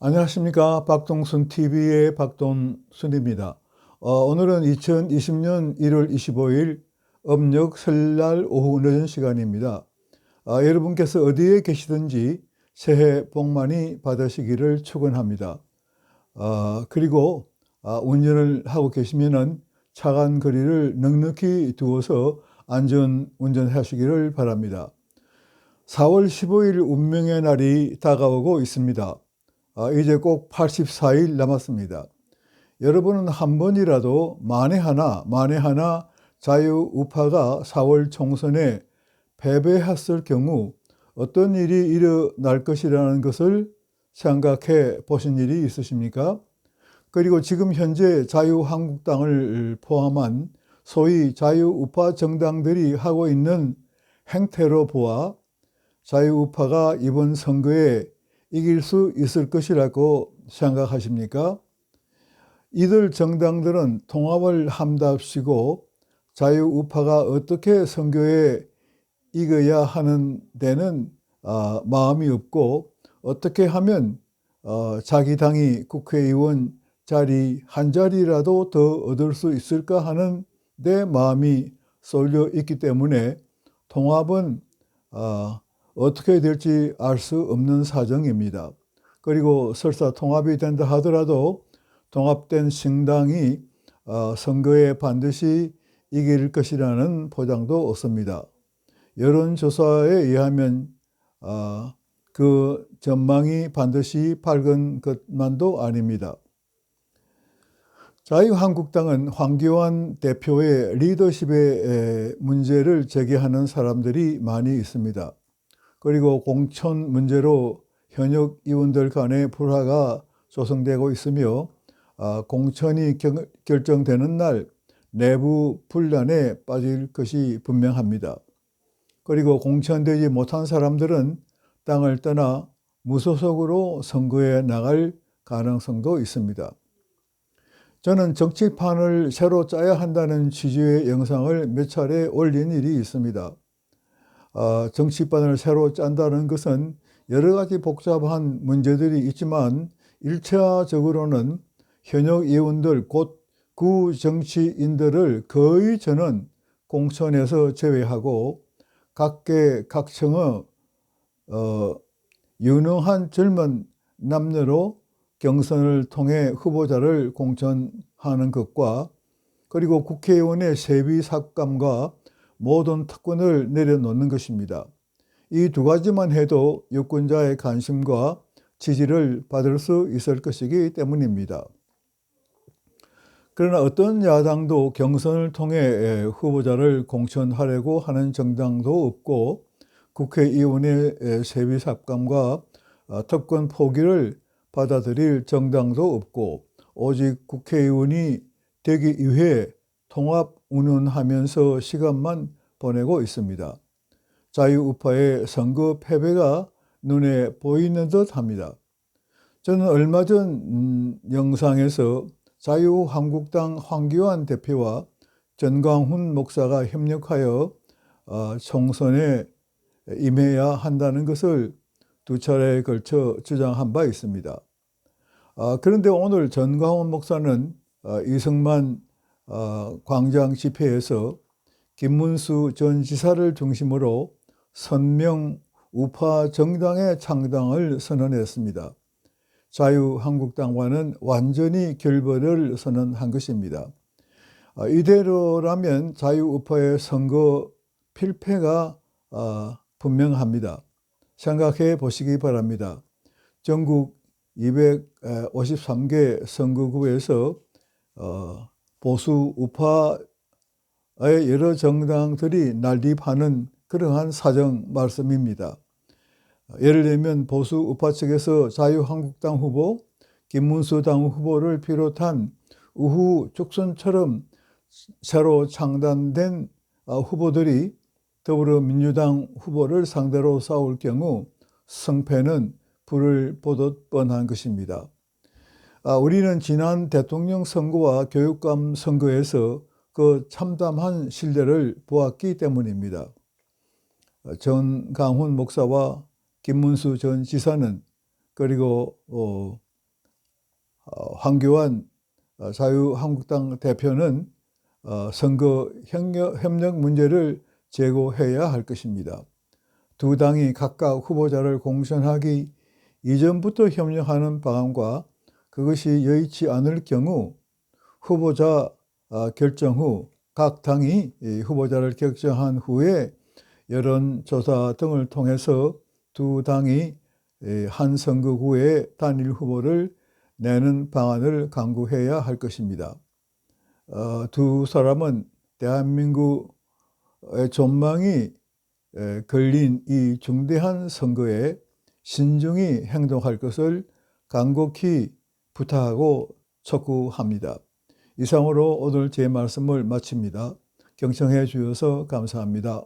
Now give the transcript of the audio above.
안녕하십니까. 박동순 TV의 박동순입니다. 어, 오늘은 2020년 1월 25일 음력 설날 오후 늦은 시간입니다. 아, 여러분께서 어디에 계시든지 새해 복 많이 받으시기를 축원합니다. 아, 그리고 아, 운전을 하고 계시면은 차간 거리를 넉넉히 두어서 안전 운전하시기를 바랍니다. 4월 15일 운명의 날이 다가오고 있습니다. 아, 이제 꼭 84일 남았습니다. 여러분은 한 번이라도 만에 하나, 만에 하나 자유 우파가 4월 총선에 패배했을 경우 어떤 일이 일어날 것이라는 것을 생각해 보신 일이 있으십니까? 그리고 지금 현재 자유한국당을 포함한 소위 자유우파 정당들이 하고 있는 행태로 보아 자유우파가 이번 선거에 이길 수 있을 것이라고 생각하십니까? 이들 정당들은 통합을 함답시고 자유우파가 어떻게 선거에 이겨야 하는 데는 어, 마음이 없고 어떻게 하면 어, 자기 당이 국회의원 자리 한 자리라도 더 얻을 수 있을까 하는 내 마음이 쏠려 있기 때문에 통합은 어, 어떻게 될지 알 수 없는 사정입니다. 그리고 설사 통합이 된다 하더라도 통합된 신당이 어, 선거에 반드시 이길 것이라는 보장도 없습니다. 여론조사에 의하면 어, 그 전망이 반드시 밝은 것만도 아닙니다. 자유한국당은 황교안 대표의 리더십의 문제를 제기하는 사람들이 많이 있습니다. 그리고 공천 문제로 현역 의원들 간의 불화가 조성되고 있으며 아, 공천이 결정되는 날 내부 분란에 빠질 것이 분명합니다. 그리고 공천되지 못한 사람들은 땅을 떠나 무소속으로 선거에 나갈 가능성도 있습니다. 저는 정치판을 새로 짜야 한다는 취지의 영상을 몇 차례 올린 일이 있습니다. 어, 정치판을 새로 짠다는 것은 여러 가지 복잡한 문제들이 있지만 일차적으로는 현역 의원들 곧 구정치인들을 거의 저는 공천에서 제외하고 각계 각층의 어, 유능한 젊은 남녀로 경선을 통해 후보자를 공천하는 것과 그리고 국회의원의 세비 삭감과 모든 특권을 내려놓는 것입니다. 이 두 가지만 해도 유권자의 관심과 지지를 받을 수 있을 것이기 때문입니다. 그러나 어떤 야당도 경선을 통해 후보자를 공천하려고 하는 정당도 없고 국회의원의 세비 삭감과 어, 특권 포기를 받아들일 정당도 없고 오직 국회의원이 되기 위해 통합 운운하면서 시간만 보내고 있습니다. 자유우파의 선거 패배가 눈에 보이는 듯 합니다. 저는 얼마 전 음, 영상에서 자유한국당 황교안 대표와 전광훈 목사가 협력하여 어, 총선에 임해야 한다는 것을 두 차례에 걸쳐 주장한 바 있습니다. 아, 그런데 오늘 전광훈 목사는 어, 이승만 어, 광장 집회에서 김문수 전 지사를 중심으로 선명 우파 정당의 창당을 선언했습니다. 자유한국당과는 완전히 결별을 선언한 것입니다. 아, 이대로라면 자유우파의 선거 필패가 아, 분명합니다. 생각해 보시기 바랍니다. 전국 253개 선거구에서 어, 보수 우파의 여러 정당들이 난립하는 그러한 사정 말씀입니다. 예를 들면 보수 우파 측에서 자유한국당 후보, 김문수 당 후보를 비롯한 우후 죽순처럼 새로 창단된 어, 후보들이 더불어민주당 후보를 상대로 싸울 경우 성패는 불을 보듯 뻔한 것입니다. 아, 우리는 지난 대통령 선거와 교육감 선거에서 그 참담한 신뢰를 보았기 때문입니다. 어, 전강훈 목사와 김문수 전 지사는 그리고 어, 어, 황교안 어, 자유한국당 대표는 어, 선거 협력 문제를 제고해야 할 것입니다. 두 당이 각각 후보자를 공천하기 이전부터 협력하는 방안과 그것이 여의치 않을 경우 후보자 아, 결정 후 각 당이 이 후보자를 결정한 후에 여론조사 등을 통해서 두 당이 이한 선거구에 단일 후보를 내는 방안을 강구해야 할 것입니다. 어, 두 사람은 대한민국의 전망이 에, 걸린 이 중대한 선거에 신중히 행동할 것을 간곡히 부탁하고 촉구합니다. 이상으로 오늘 제 말씀을 마칩니다. 경청해 주셔서 감사합니다.